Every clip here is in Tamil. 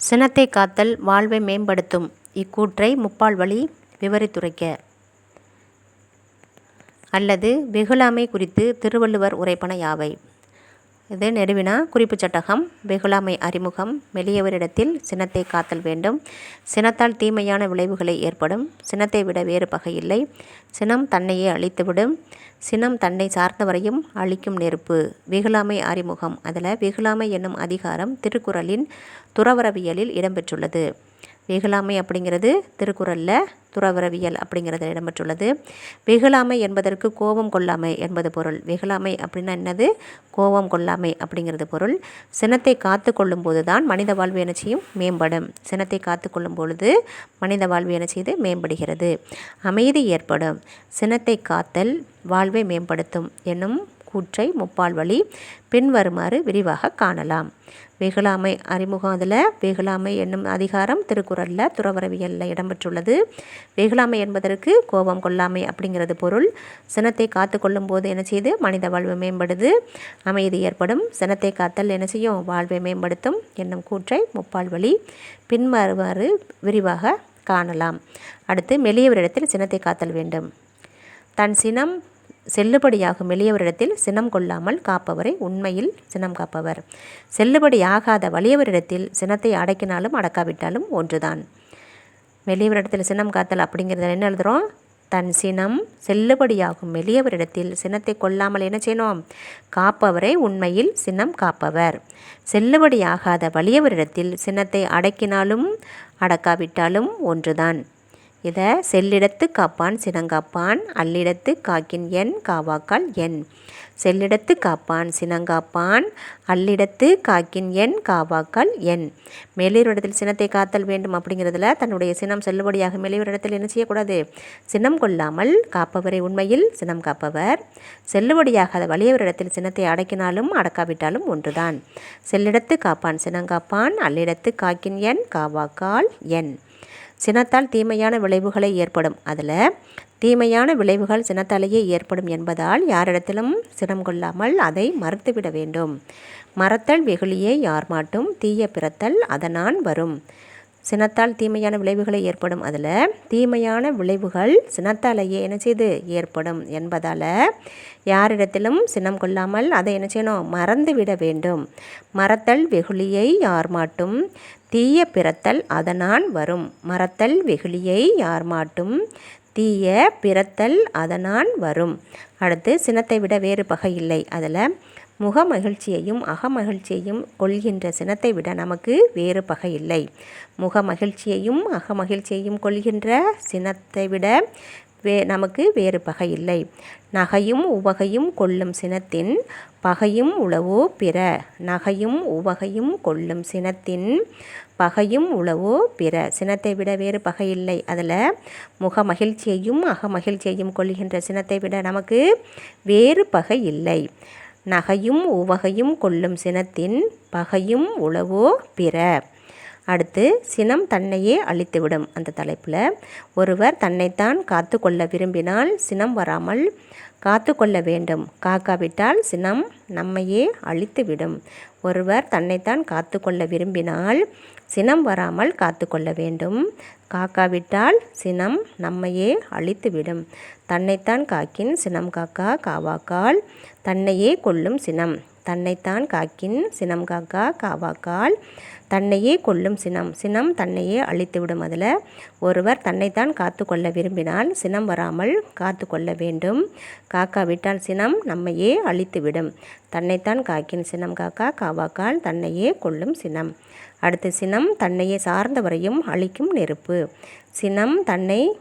சினத்தை காத்தல் வாழ்வை மேம்படுத்தும். இக்கூற்றை முப்பால் வழி விவரித்துரைக்க. அல்லது வெகுளாமை குறித்து திருவள்ளுவர் உரைப்பன யாவை? இது நெருவினா குறிப்புச் சட்டகம் வெகுளாமை அறிமுகம் மெலியவரிடத்தில் சினத்தை காத்தல் வேண்டும். சினத்தால் தீமையான விளைவுகளை ஏற்படும். சினத்தை விட வேறு பகையில்லை சினம் தன்னையே அழித்துவிடும். சினம் தன்னை சார்ந்தவரையும் அழிக்கும் நெருப்பு. வெகுளாமை அறிமுகம். அதில் வெகுளாமை என்னும் அதிகாரம் திருக்குறளின் துறவரவியலில் இடம்பெற்றுள்ளது. வெகுளாமை அப்படிங்கிறது திருக்குறளில் துறவரவியல் அப்படிங்கிறது இடம்பெற்றுள்ளது. வெகுளாமை என்பதற்கு கோபம் கொள்ளாமை என்பது பொருள். வெகுளாமை அப்படின்னா என்னது? கோபம் கொள்ளாமை அப்படிங்கிறது பொருள். சினத்தை காத்து கொள்ளும் போது தான் மனித வாழ்வு என்ன செய்யும் மேம்படும். சினத்தை காத்து கொள்ளும் பொழுது மனித வாழ்வு என்ன செய்து மேம்படுகிறது. அமைதி ஏற்படும். சினத்தை காத்தல் வாழ்வை மேம்படுத்தும் என்னும் கூற்றை முப்பால் வழி பின்வருமாறு விரிவாக காணலாம். வெகுளாமை அறிமுகம் அதில். வெகுளாமை என்னும் அதிகாரம் திருக்குறளில் துறவரவியலில் இடம்பெற்றுள்ளது. வெகுளாமை என்பதற்கு கோபம் கொள்ளாமை அப்படிங்கிறது பொருள். சினத்தை காத்து கொள்ளும் போது என்ன செய்து? மனித வாழ்வு மேம்படுது. அமைதி ஏற்படும். சினத்தை காத்தல் என்ன செய்யும்? வாழ்வை மேம்படுத்தும் என்னும் கூற்றை முப்பால் வழி பின்வருமாறு விரிவாக காணலாம். அடுத்து மெலியவரிடத்தில் சினத்தை காத்தல் வேண்டும். தன் சினம் செல்லுபடியாகும் எளியவரிடத்தில் சினம் கொள்ளாமல் காப்பவரை உண்மையில் சினம் காப்பவர். செல்லுபடியாகாத வலியவரிடத்தில் சினத்தை அடக்கினாலும் அடக்காவிட்டாலும் ஒன்றுதான். மெலியவரிடத்தில் சினம் காத்தல் அப்படிங்கிறத என்ன எழுதுகிறோம் தன் சினம் செல்லுபடியாகும் மெலியவரிடத்தில் சினத்தை கொள்ளாமல் என்ன செய்யணும்? காப்பவரை உண்மையில் சினம் காப்பவர். செல்லுபடியாகாத வலியவரிடத்தில் சினத்தை அடக்கினாலும் அடக்காவிட்டாலும் ஒன்றுதான். இதை செல்லிடத்து காப்பான் சினங்காப்பான் அல்லிடத்து காக்கின் எண் காவாக்கால் எண் செல்லிடத்து காப்பான் சினங்காப்பான் அல்லிடத்து காக்கின் எண் காவாக்கால் எண் இடத்தில் சினத்தை காத்தல் வேண்டும் அப்படிங்கிறதுல தன்னுடைய சினம் செல்லுபடியாக மேலிவரிடத்தில் என்ன செய்யக்கூடாது? சினம் கொள்ளாமல் காப்பவரை உண்மையில் சினம் காப்பவர். செல்லுபடியாகாத வலியவரிடத்தில் சினத்தை அடக்கினாலும் அடக்காவிட்டாலும் ஒன்றுதான். செல்லிடத்து காப்பான் சினங்காப்பான் அல்லிடத்து காக்கின் எண் காவாக்கால் எண் சினத்தால் தீமையான விளைவுகளை ஏற்படும். அதில் தீமையான விளைவுகள் சினத்தாலேயே ஏற்படும் என்பதால் யாரிடத்திலும் சினம் கொள்ளாமல் அதை மறுத்துவிட வேண்டும். மறத்தல் வெகுளியே யார் மாட்டும் தீய பிறத்தல் அதனான் வரும். சினத்தால் தீமையான விளைவுகளை ஏற்படும். அதில் தீமையான விளைவுகள் சினத்தாலேயே என்ன செய்து ஏற்படும் என்பதால் யாரிடத்திலும் சினம் கொள்ளாமல் அதை என்ன செய்யணும்? மறந்துவிட வேண்டும். மறத்தல் வெகுளியை யார் மாட்டும் தீய பிறத்தல் அதனான் வரும். மறத்தல் வெகுளியை யார் மாட்டும்? தீய பிறத்தல் அதனான் வரும். அடுத்து சினத்தை விட வேறு பகை இல்லை. அதில் முக மகிழ்ச்சியையும் அகமகிழ்ச்சியையும் கொள்கின்ற சினத்தை விட நமக்கு வேறு பகை இல்லை. முக மகிழ்ச்சியையும் அகமகிழ்ச்சியையும் கொள்கின்ற சினத்தை விட வே நமக்கு வேறு பகை இல்லை. நகையும் உவகையும் கொள்ளும் சினத்தின் பகையும் உளவோ பிற நகையும் உவகையும் கொள்ளும் சினத்தின் பகையும் உளவோ பிற. சினத்தை விட வேறு பகை இல்லை. அதில் முக மகிழ்ச்சியையும் அக மகிழ்ச்சியையும் கொள்கின்ற சினத்தை விட நமக்கு வேறு பகை இல்லை. நகையும் உவகையும் கொள்ளும் சினத்தின் பகையும் உளவோ பிற. அடுத்து சினம் தன்னையே அழித்துவிடும். அந்த தலைப்பில் ஒருவர் தன்னைத்தான் காத்து கொள்ள விரும்பினால் சினம் வராமல் காத்து கொள்ள வேண்டும். காக்காவிட்டால் சினம் நம்மையே அழித்துவிடும். ஒருவர் தன்னைத்தான் காத்து கொள்ள விரும்பினால் சினம் வராமல் காத்து கொள்ள வேண்டும். காக்காவிட்டால் சினம் நம்மையே அழித்துவிடும். தன்னைத்தான் காக்கின் சினம் காக்கா காவாக்கால் தன்னையே கொள்ளும் சினம். தன்னைத்தான் காக்கின் சினம் காக்கா காவாக்கால். தன்னையே கொல்லும் சினம் சினம் தன்னையே அழித்துவிடும் அதில். ஒருவர் தன்னைத்தான் காத்து கொள்ள விரும்பினால் சினம் வராமல் காத்து கொள்ள வேண்டும். காக்கா விட்டால் சினம் நம்மையே அழித்துவிடும். தன்னைத்தான் காக்கின் சினம் காக்கா காவாக்கால் தன்னையே கொல்லும் சினம். அடுத்து சினம் தன்னையே சார்ந்தவரையும் அழிக்கும் நெருப்பு. சினம் தன்னை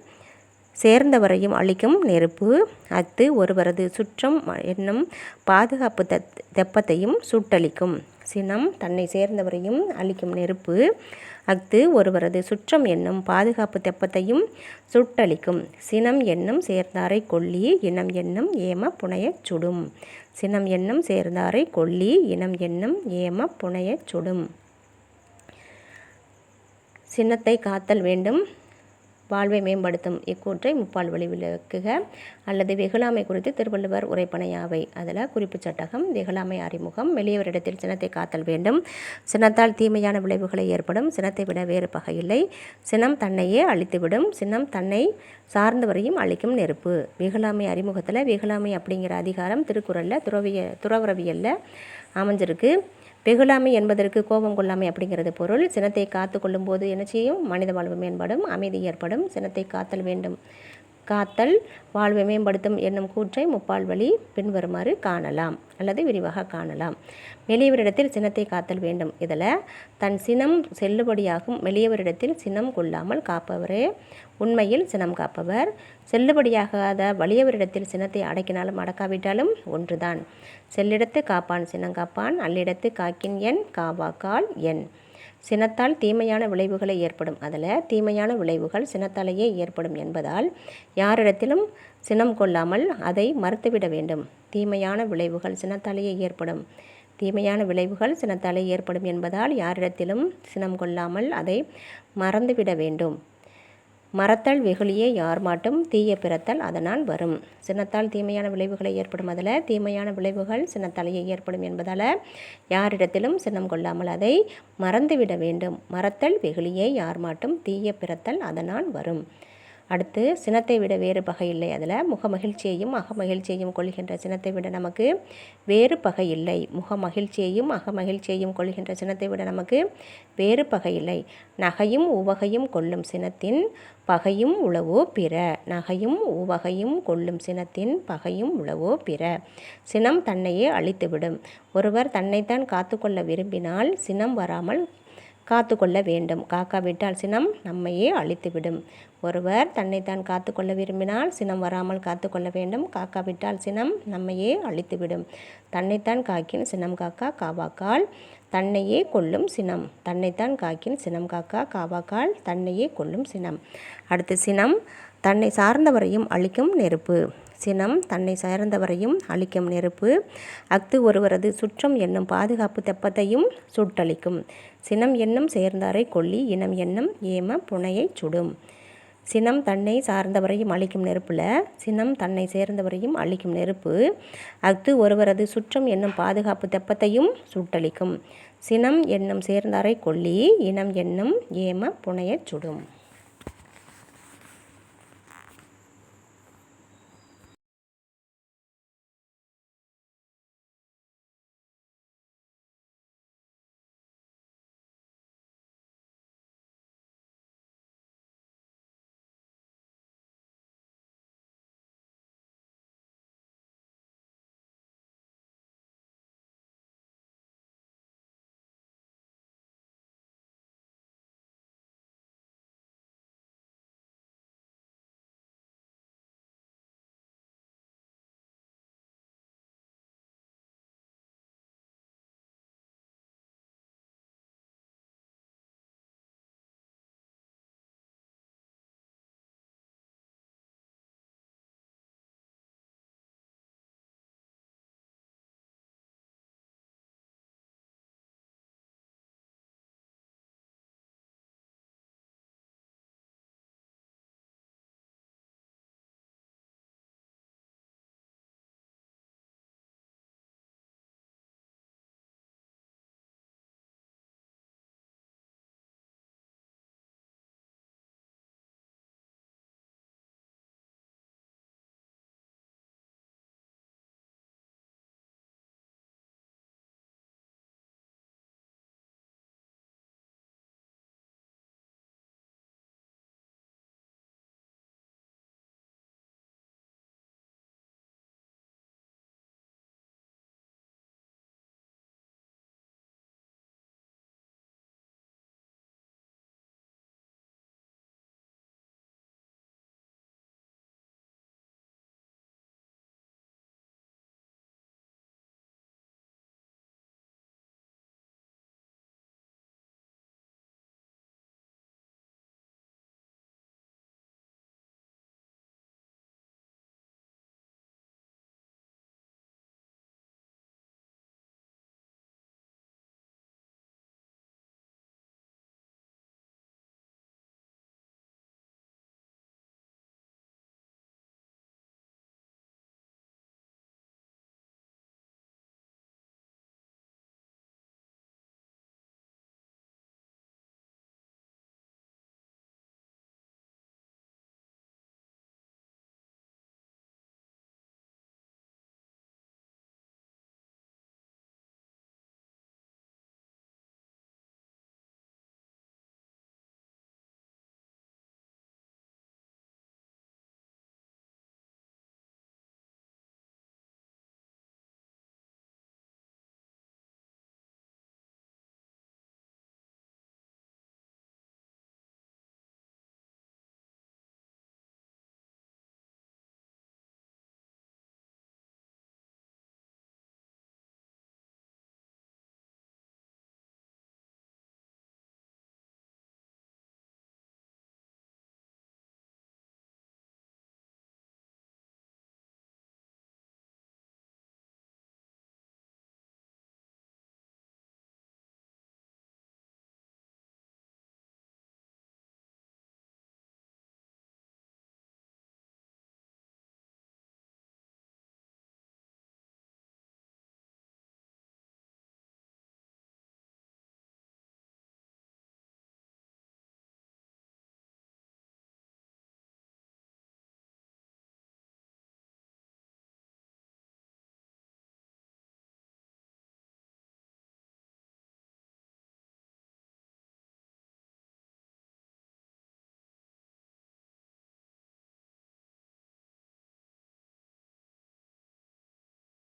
சேர்ந்தவரையும் அழிக்கும் நெருப்பு. அத்து ஒருவரது சுற்றம் என்னும் பாதுகாப்பு தெப்பத்தையும் சுட்டளிக்கும். சினம் தன்னை சேர்ந்தவரையும் அழிக்கும் நெருப்பு. அஃது ஒருவரது சுற்றம் என்னும் பாதுகாப்பு தெப்பத்தையும் சுட்டளிக்கும். சினம் என்னும் சேர்ந்தாரை கொல்லி இனம் என்னும் ஏம புனையச் சுடும். சினம் என்னும் சேர்ந்தாரை கொல்லி இனம் என்னும் ஏம புனையச் சுடும். சின்னத்தை காத்தல் வேண்டும். வாழ்வை மேம்படுத்தும் இக்கூற்றை முப்பால் வழி விளக்குக. அல்லது வெகுளாமை குறித்து திருவள்ளுவர் உரைப்பனையாவை அதில் குறிப்பு சட்டகம் வெகுளாமை அறிமுகம் வெளியவரிடத்தில் சினத்தை காத்தல் வேண்டும். சினத்தால் தீமையான விளைவுகளை ஏற்படும் சினத்தை விட வேறு பகையில்லை. சினம் தன்னையே அழித்துவிடும் சினம் தன்னை சார்ந்தவரையும் அழிக்கும் நெருப்பு. வெகுளாமை அறிமுகத்தில் வெகுளாமை அப்படிங்கிற அதிகாரம் திருக்குறளில் துறவிய துறவரவியலில் அமைஞ்சிருக்கு. வெகுளாமை என்பதற்கு கோபம் கொள்ளாமை அப்படிங்கிறது பொருள். சினத்தை காத்து கொள்ளும்போது என்ன செய்யும் மனித வாழ்வு மேம்படும் அமைதி ஏற்படும். சினத்தை காத்தல் வேண்டும். காத்தல் வாழ்வை மேம்படுத்தும் என்னும் கூற்றை முப்பால் வழி பின்வருமாறு காணலாம். அல்லது விரிவாக காணலாம். மெலியவரிடத்தில் சினத்தை காத்தல் வேண்டும். இதில் தன் சினம் செல்லுபடியாகும் மெலியவரிடத்தில் சினம் கொள்ளாமல் காப்பவரே. உண்மையில் சினம் காப்பவர். செல்லுபடியாகாத வலியவரிடத்தில் சினத்தை அடக்கினாலும் அடக்காவிட்டாலும் ஒன்றுதான். செல்லிடத்து காப்பான் சினம் காப்பான். அல்லிடத்து காக்கின் எண் காவாக்கால் எண். சினத்தால் தீமையான விளைவுகளை ஏற்படும். அதில் தீமையான விளைவுகள் சினத்தாலேயே ஏற்படும் என்பதால் யாரிடத்திலும் சினம் கொள்ளாமல் அதை மறுத்துவிட வேண்டும். தீமையான விளைவுகள் சினத்தாலேயே ஏற்படும். தீமையான விளைவுகள் சினத்தாலே ஏற்படும் என்பதால் யாரிடத்திலும் சினம் கொள்ளாமல் அதை மறந்துவிட வேண்டும். மறத்தல் வெகுளியே யார் மாட்டும் தீய பிறத்தல் அதனால் வரும். சின்னத்தால் தீமையான விளைவுகளை ஏற்படும் அதில் தீமையான விளைவுகள் சின்னத்தலையை ஏற்படும் என்பதால் யாரிடத்திலும் சின்னம் கொள்ளாமல் அதை மறந்துவிட வேண்டும். மறத்தல் வெகுளியே யார் மாட்டும் தீய பிறத்தல் அதனால் வரும். அடுத்து சினத்தை விட வேறு பகை இல்லை அதில். முக மகிழ்ச்சியையும் அகமகிழ்ச்சியையும் கொள்கின்ற சினத்தை விட நமக்கு வேறு பகை இல்லை. முக மகிழ்ச்சியையும் அகமகிழ்ச்சியையும் கொள்கின்ற சினத்தை விட நமக்கு வேறு பகை இல்லை. நகையும் உவகையும் கொள்ளும் சினத்தின் பகையும் உளவோ பிற. நகையும் உவகையும் கொள்ளும் சினத்தின் பகையும் உளவோ பிற. சினம் தன்னையே அழித்துவிடும். ஒருவர் தன்னைத்தான் காத்துக்கொள்ள விரும்பினால் சினம் வராமல் காத்து கொள்ள வேண்டும் காக்காவிட்டால் சினம் நம்மையே அழித்துவிடும். ஒருவர் தன்னைத்தான் காத்து கொள்ள விரும்பினால் சினம் வராமல் காத்து கொள்ள வேண்டும் காக்காவிட்டால் சினம் நம்மையே அழித்துவிடும். தன்னைத்தான் காக்கின் சினம் காக்கா காவாக்கால் தன்னையே கொல்லும் சினம். தன்னைத்தான் காக்கின் சினம் காக்கா காவாக்கால் தன்னையே கொல்லும் சினம். அடுத்து சினம் தன்னை சார்ந்தவரையும் அழிக்கும் நெருப்பு. சினம் தன்னை சார்ந்தவரையும் அழிக்கும் நெருப்பு. அஃது ஒருவரது சுற்றம் என்னும் பாதுகாப்பு தெப்பத்தையும் சுட்டளிக்கும். சினம் என்னும் சேர்ந்தாரை கொல்லி இனம் என்னும் ஏம புனையை சுடும். சினம் தன்னை சார்ந்தவரையும் அழிக்கும் நெருப்பில் சினம் தன்னை சேர்ந்தவரையும் அழிக்கும் நெருப்பு. அஃது ஒருவரது சுற்றம் என்னும் பாதுகாப்பு தெப்பத்தையும் சுட்டளிக்கும். சினம் என்னும் சேர்ந்தாரை கொல்லி இனம் என்னும் ஏம புனையச் சுடும்.